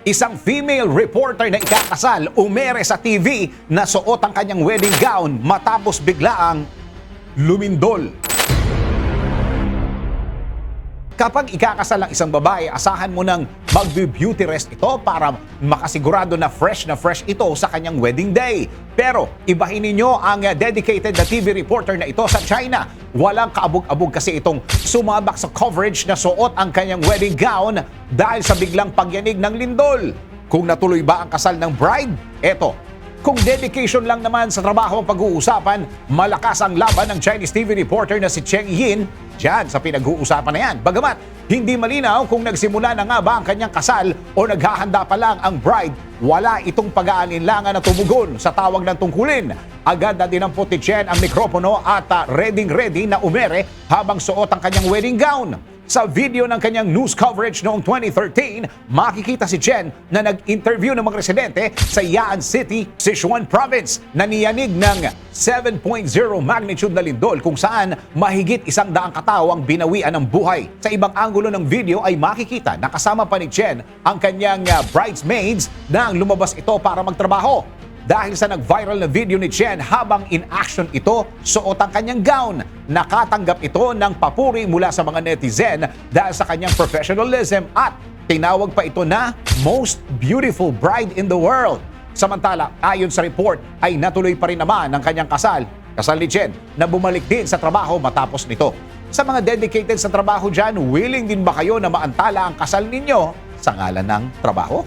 Isang female reporter na ikakasal umere sa TV na suot ang kanyang wedding gown matapos biglaang lumindol. Kapag ikakasal ang isang babae, asahan mo ng magbe-beauty rest ito para makasigurado na fresh na fresh ito sa kanyang wedding day. Pero ibahin ninyo ang dedicated na TV reporter na ito sa China. Walang kaabog-abog kasi itong sumabak sa coverage na suot ang kanyang wedding gown dahil sa biglang pagyanig ng lindol. Kung natuloy ba ang kasal ng bride? Eto, kung dedication lang naman sa trabaho ang pag-uusapan, malakas ang laban ng Chinese TV reporter na si Cheng Yin dyan sa pinag-uusapan na yan. Bagamat, hindi malinaw kung nagsimula na nga ba ang kanyang kasal o naghahanda pa lang ang bride, wala itong pag-aalinlangan na tumugon sa tawag ng tungkulin. Agad na dinampot ni Chen ang mikropono at uh, ready-ready na umere habang suot ang kanyang wedding gown. Sa video ng kanyang news coverage noong 2013, makikita si Chen na nag-interview ng mga residente sa Yaan City, Sichuan Province na niyanig ng 7.0 magnitude na lindol kung saan mahigit isang daang katao ang binawian ng buhay. Sa ibang anggulo ng video ay makikita na kasama pa ni Chen ang kanyang uh, bridesmaids nang lumabas ito para magtrabaho. Dahil sa nag-viral na video ni Chen habang in action ito, suot ang kanyang gown. Nakatanggap ito ng papuri mula sa mga netizen dahil sa kanyang professionalism at tinawag pa ito na most beautiful bride in the world. Samantala, ayon sa report, ay natuloy pa rin naman ang kanyang kasal, kasal ni Chen, na bumalik din sa trabaho matapos nito. Sa mga dedicated sa trabaho dyan, willing din ba kayo na maantala ang kasal ninyo sa ngalan ng trabaho?